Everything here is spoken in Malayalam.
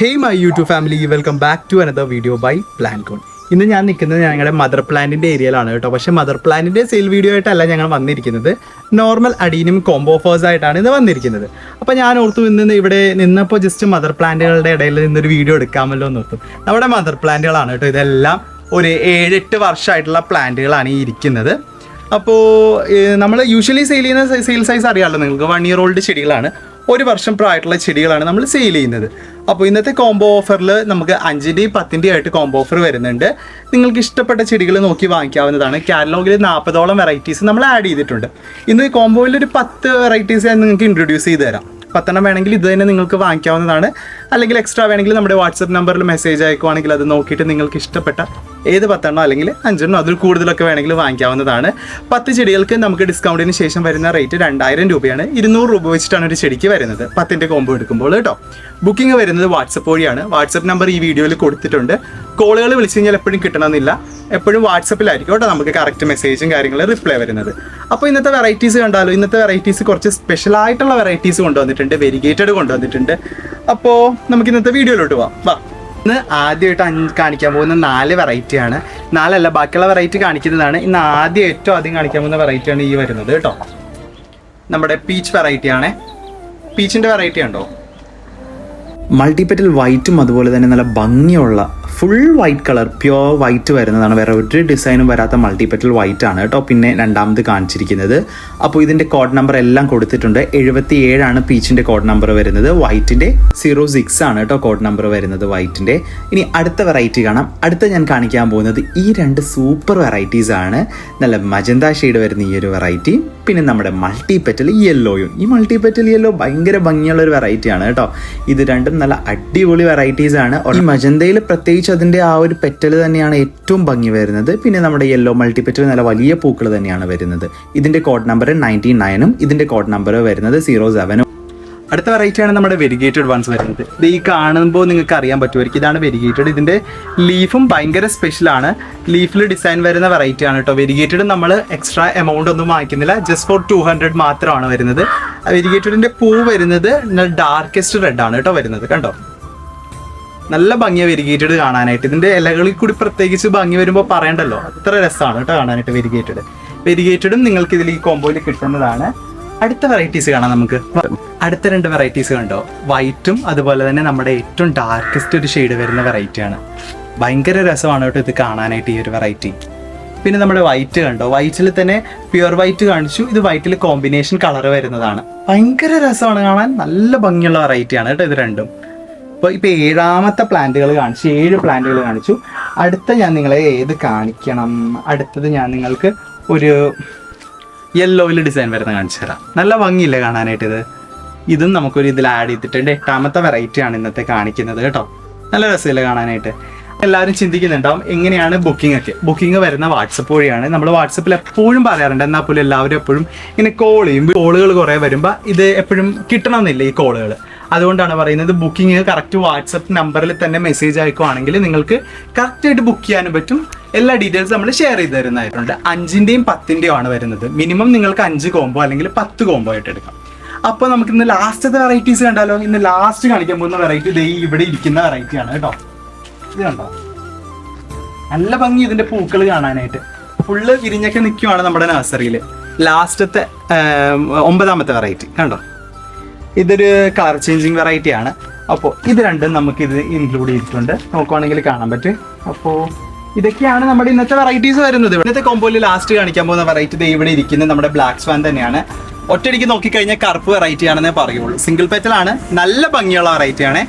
Hey my YouTube family welcome back to another video by plan corn ഇന്ന് ഞാൻ നിൽക്കുന്നത് ഞങ്ങളുടെ മദർ പ്ലാന്റിന്റെ ഏരിയയിലാണ് കേട്ടോ. പക്ഷേ മദർ പ്ലാന്റിന്റെ സെയിൽ വീഡിയോ ആയിട്ടല്ല ഞങ്ങൾ വന്നിരിക്കുന്നത്. നോർമൽ അടീനും കോംബോ ഓഫേഴ്സ് ആയിട്ടാണ് ഇന്ന് വന്നിരിക്കുന്നത്. അപ്പോൾ ഞാൻ ഓർത്തു ഇന്ന് ഇവിടെ നിന്നപ്പോൾ ജസ്റ്റ് മദർ പ്ലാന്റുകളുടെ ഇടയിൽ നിന്നൊരു വീഡിയോ എടുക്കാമല്ലോ എന്ന് ഓർത്തു. നമ്മുടെ മദർ പ്ലാന്റുകളാണ് കേട്ടോ. ഇതെല്ലാം ഒരു ഏഴെട്ട് വർഷമായിട്ടുള്ള പ്ലാന്റുകളാണ് ഈ ഇരിക്കുന്നത്. അപ്പോൾ നമ്മൾ യൂഷ്വലി സെയിൽ ചെയ്യുന്ന സെയിൽ സൈസ് അറിയാമല്ലോ നിങ്ങൾക്ക്? വൺ ഇയർ ഓൾഡ് ചെടികളാണ്. ഒരു വർഷം പ്രായമായിട്ടുള്ള ചെടികളാണ് നമ്മൾ സെയിൽ ചെയ്യുന്നത്. അപ്പോൾ ഇന്നത്തെ കോംബോ ഓഫറിൽ നമുക്ക് അഞ്ചിന്റെയും പത്തിന്റെയും ആയിട്ട് കോംബോ ഓഫർ വരുന്നുണ്ട്. നിങ്ങൾക്ക് ഇഷ്ടപ്പെട്ട ചെടികൾ നോക്കി വാങ്ങിക്കാവുന്നതാണ്. കാറ്റലോഗിൽ നാൽപ്പതോളം വെറൈറ്റീസ് നമ്മൾ ആഡ് ചെയ്തിട്ടുണ്ട്. ഇന്ന് കോംബോയിൽ ഒരു പത്ത് വെറൈറ്റീസ് ഞാൻ നിങ്ങൾക്ക് ഇൻട്രൊഡ്യൂസ് ചെയ്ത് തരാം. പത്തെണ്ണം വേണമെങ്കിൽ ഇത് തന്നെ നിങ്ങൾക്ക് വാങ്ങിക്കാവുന്നതാണ്. അല്ലെങ്കിൽ എക്സ്ട്രാ വേണമെങ്കിൽ നമ്മുടെ വാട്സപ്പ് നമ്പറിൽ മെസ്സേജ് അയക്കുവാണെങ്കിൽ അത് നോക്കിയിട്ട് നിങ്ങൾക്ക് ഇഷ്ടപ്പെട്ട ഏത് പത്തെണ്ണോ അല്ലെങ്കിൽ അഞ്ചെണ്ണോ അതിൽ കൂടുതലൊക്കെ വേണമെങ്കിൽ വാങ്ങിക്കാവുന്നതാണ്. പത്ത് ചെടികൾക്ക് നമുക്ക് ഡിസ്കൗണ്ടിന് ശേഷം വരുന്ന റേറ്റ് രണ്ടായിരം രൂപയാണ്. ഇരുന്നൂറ് രൂപ വെച്ചിട്ടാണ് ഒരു ചെടിക്ക് വരുന്നത്. പത്തിന്റെ കോമ്പോ എടുക്കുമ്പോൾ കേട്ടോ. ബുക്കിംഗ് വരുന്നത് വാട്സപ്പ് വഴിയാണ്. വാട്സപ്പ് നമ്പർ ഈ വീഡിയോയിൽ കൊടുത്തിട്ടുണ്ട്. കോളുകൾ വിളിച്ചു കഴിഞ്ഞാൽ എപ്പോഴും കിട്ടണമെന്നില്ല. എപ്പോഴും വാട്സപ്പിലായിരിക്കും കേട്ടോ നമുക്ക് കറക്റ്റ് മെസ്സേജും കാര്യങ്ങളും റിപ്ലൈ വരുന്നത്. അപ്പോൾ ഇന്നത്തെ വെറൈറ്റീസ് കണ്ടാലോ? ഇന്നത്തെ വെറൈറ്റീസ് കുറച്ച് സ്പെഷ്യൽ ആയിട്ടുള്ള വെറൈറ്റീസ് കൊണ്ടുവന്നിട്ടുണ്ട് വെരിഗേറ്റഡ് കൊണ്ടുവന്നിട്ടുണ്ട്. അപ്പോൾ നമുക്ക് ഇന്നത്തെ വീഡിയോയിലോട്ട് പോവാം. വാ. ഇന്ന് ആദ്യമായിട്ട് കാണിക്കാൻ പോകുന്ന നാല് വെറൈറ്റിയാണ് നാലല്ല ബാക്കിയുള്ള വെറൈറ്റി കാണിക്കുന്നതാണ്. ഇന്ന് ആദ്യം ഏറ്റവും ആദ്യം കാണിക്കാൻ പോകുന്ന വെറൈറ്റിയാണ് ഈ വരുന്നത് കേട്ടോ. നമ്മുടെ പീച്ച് വെറൈറ്റിയാണ് പീച്ചിന്റെ വെറൈറ്റി ഉണ്ടോ? മൾട്ടിപ്പറ്റൽ വൈറ്റും അതുപോലെ തന്നെ നല്ല ഭംഗിയുള്ള full white colour pure white വരുന്നതാണ്. വേറെ ഒരു ഡിസൈനും വരാത്ത മൾട്ടിപ്പറ്റൽ വൈറ്റ് ആണ് കേട്ടോ. പിന്നെ രണ്ടാമത് കാണിച്ചിരിക്കുന്നത്. അപ്പോൾ ഇതിന്റെ കോഡ് നമ്പർ എല്ലാം കൊടുത്തിട്ടുണ്ട്. എഴുപത്തി ഏഴാണ് പീച്ചിന്റെ കോഡ് നമ്പർ വരുന്നത്. വൈറ്റിന്റെ സീറോ സിക്സ് ആണ് കേട്ടോ കോഡ് നമ്പർ വരുന്നത് വൈറ്റിന്റെ ഇനി അടുത്ത വെറൈറ്റി കാണാം. അടുത്ത ഞാൻ കാണിക്കാൻ പോകുന്നത് ഈ രണ്ട് സൂപ്പർ വെറൈറ്റീസ് ആണ്. നല്ല മജന്ത ഷെയ്ഡ് വരുന്ന ഈ ഒരു വെറൈറ്റി പിന്നെ നമ്മുടെ മൾട്ടി പെറ്റൽ യെല്ലോയും ഈ മൾട്ടി പെറ്റൽ യെല്ലോ ഭയങ്കര ഭംഗിയുള്ള ഒരു വെറൈറ്റിയാണ് കേട്ടോ. ഇത് രണ്ടും നല്ല അടിപൊളി വെറൈറ്റീസ് ആണ്. ഈ മജന്തയിൽ പ്രത്യേകിച്ച് അതിന്റെ ആ ഒരു പെറ്റൽ തന്നെയാണ് ഏറ്റവും ഭംഗി വരുന്നത്. പിന്നെ നമ്മുടെ യെല്ലോ മൾട്ടി പെറ്റൽ നല്ല വലിയ പൂക്കൾ തന്നെയാണ് വരുന്നത്. ഇതിന്റെ കോഡ് നമ്പർ നയന്റി നയനും ഇതിന്റെ കോഡ് നമ്പർ വരുന്നത് സീറോ സെവനും അടുത്ത വെറൈറ്റി ആണ് നമ്മുടെ വെരിഗേറ്റഡ് വൺസ് വരുന്നത്. ഇത് ഈ കാണുമ്പോൾ നിങ്ങൾക്ക് അറിയാൻ പറ്റുമായിരിക്കും ഇതാണ് വെരിഗേറ്റഡ് ഇതിന്റെ ലീഫും ഭയങ്കര സ്പെഷ്യലാണ് ലീഫിൽ ഡിസൈൻ വരുന്ന വെറൈറ്റി ആണ് കേട്ടോ. വെരിഗേറ്റഡ് നമ്മൾ എക്സ്ട്രാ എമൗണ്ട് ഒന്നും വാങ്ങിക്കുന്നില്ല. ജസ്റ്റ് ഫോർ ടു ഹൺഡ്രഡ് മാത്രമാണ് വരുന്നത്. വെരിഗേറ്റഡിന്റെ പൂ വരുന്നത് ഡാർക്കസ്റ്റ് റെഡ് ആണ് കേട്ടോ വരുന്നത്. കണ്ടോ? നല്ല ഭംഗിയാണ് വെരിഗേറ്റഡ് കാണാനായിട്ട്. ഇതിന്റെ ഇലകളിൽ കൂടി പ്രത്യേകിച്ച് ഭംഗി വരുമ്പോൾ പറയണ്ടല്ലോ? അത്ര രസമാണ് കേട്ടോ കാണാനായിട്ട് വെരിഗേറ്റഡ് വെരിഗേറ്റഡും നിങ്ങൾക്ക് ഇതിൽ ഈ കോമ്പോയിൽ കിട്ടുന്നതാണ്. അടുത്ത വെറൈറ്റീസ് കാണാം നമുക്ക്. അടുത്ത രണ്ട് വെറൈറ്റീസ് കണ്ടോ? വൈറ്റും അതുപോലെ തന്നെ നമ്മുടെ ഏറ്റവും ഡാർക്കസ്റ്റ് ഒരു ഷെയ്ഡ് വരുന്ന വെറൈറ്റിയാണ് ഭയങ്കര രസമാണ് കേട്ടോ ഇത് കാണാനായിട്ട് ഈ ഒരു വെറൈറ്റി പിന്നെ നമ്മുടെ വൈറ്റ് കണ്ടോ? വൈറ്റിൽ തന്നെ പ്യുവർ വൈറ്റ് കാണിച്ചു. ഇത് വൈറ്റിൽ കോമ്പിനേഷൻ കളർ വരുന്നതാണ്. ഭയങ്കര രസമാണ് കാണാൻ. നല്ല ഭംഗിയുള്ള വെറൈറ്റിയാണ് കേട്ടോ ഇത് രണ്ടും. ഇപ്പോൾ ഇപ്പോൾ ഏഴാമത്തെ പ്ലാന്റുകൾ കാണിച്ചു ഏഴ് പ്ലാന്റുകൾ കാണിച്ചു. അടുത്ത ഞാൻ നിങ്ങളെ ഏത് കാണിക്കണം? അടുത്തത് ഞാൻ നിങ്ങൾക്ക് ഒരു യെല്ലോയിൽ ഡിസൈൻ വരുന്ന കാണിച്ചു തരാം. നല്ല ഭംഗിയില്ലേ കാണാനായിട്ട് ഇത്? ഇതും നമുക്കൊരു ഇതിൽ ആഡ് ചെയ്തിട്ടുണ്ട്. എട്ടാമത്തെ വെറൈറ്റി ആണ് ഇന്നത്തെ കാണിക്കുന്നത് കേട്ടോ. നല്ല രസമില്ലേ കാണാനായിട്ട്? എല്ലാവരും ചിന്തിക്കുന്നുണ്ടാവും എങ്ങനെയാണ് ബുക്കിംഗ് ഒക്കെ. ബുക്കിംഗ് വരുന്ന വാട്സപ്പ് വഴിയാണ്. നമ്മൾ വാട്സപ്പിൽ എപ്പോഴും പറയാറുണ്ട് എന്നാൽ പോലും എല്ലാവരും എപ്പോഴും ഇങ്ങനെ കോൾ ചെയ്യും കോളുകൾ കുറേ വരുമ്പോൾ ഇത് എപ്പോഴും കിട്ടണമെന്നില്ല ഈ കോളുകൾ അതുകൊണ്ടാണ് പറയുന്നത് ബുക്കിംഗ് കറക്റ്റ് വാട്സപ്പ് നമ്പറിൽ തന്നെ മെസ്സേജ് അയക്കുവാണെങ്കിൽ നിങ്ങൾക്ക് കറക്റ്റായിട്ട് ബുക്ക് ചെയ്യാനും പറ്റും. എല്ലാ ഡീറ്റെയിൽസ് നമ്മൾ ഷെയർ ചെയ്ത് തരുന്നതായിട്ടുണ്ട്. അഞ്ചിന്റെയും പത്തിന്റെയും ആണ് വരുന്നത്. മിനിമം നിങ്ങൾക്ക് അഞ്ച് കോംബോ അല്ലെങ്കിൽ പത്ത് കോംബോ ആയിട്ട് എടുക്കാം. അപ്പോൾ നമുക്ക് ഇന്ന് ലാസ്റ്റത്തെ വെറൈറ്റീസ് കണ്ടാലോ? ഇന്ന് ലാസ്റ്റ് കാണിക്കാൻ പോകുന്ന വെറൈറ്റി ദേ ഇവിടെ ഇരിക്കുന്ന വെറൈറ്റി ആണ് കേട്ടോ. ഇത് കണ്ടോ? നല്ല ഭംഗി ഇതിന്റെ പൂക്കൾ കാണാനായിട്ട്. ഫുള്ള് വിരിഞ്ഞൊക്കെ നിൽക്കുവാണ് നമ്മുടെ നഴ്സറിയിൽ ലാസ്റ്റത്തെ ഒമ്പതാമത്തെ വെറൈറ്റി കണ്ടോ? ഇതൊരു കളർ ചേഞ്ചിങ് വെറൈറ്റി ആണ്. അപ്പോൾ ഇത് രണ്ടും നമുക്ക് ഇത് ഇൻക്ലൂഡ് ചെയ്തിട്ടുണ്ട്. നോക്കുവാണെങ്കിൽ കാണാൻ പറ്റും. അപ്പോൾ ഇതൊക്കെയാണ് നമ്മുടെ ഇന്നത്തെ വെറൈറ്റീസ് വരുന്നത്. ഇന്നത്തെ കോമ്പോയിൽ ലാസ്റ്റ് കാണിക്കാൻ പോകുന്ന വെറൈറ്റി ഇവിടെ ഇരിക്കുന്നത് നമ്മുടെ ബ്ലാക്ക് സ്വാൻ തന്നെയാണ്. ഒറ്റയടിക്ക് നോക്കിക്കഴിഞ്ഞാൽ കറുപ്പ് വെറൈറ്റി ആണെന്നേ പറയുള്ളൂ. സിംഗിൾ പെറ്റലാണ് നല്ല ഭംഗിയുള്ള വെറൈറ്റി ആണ്.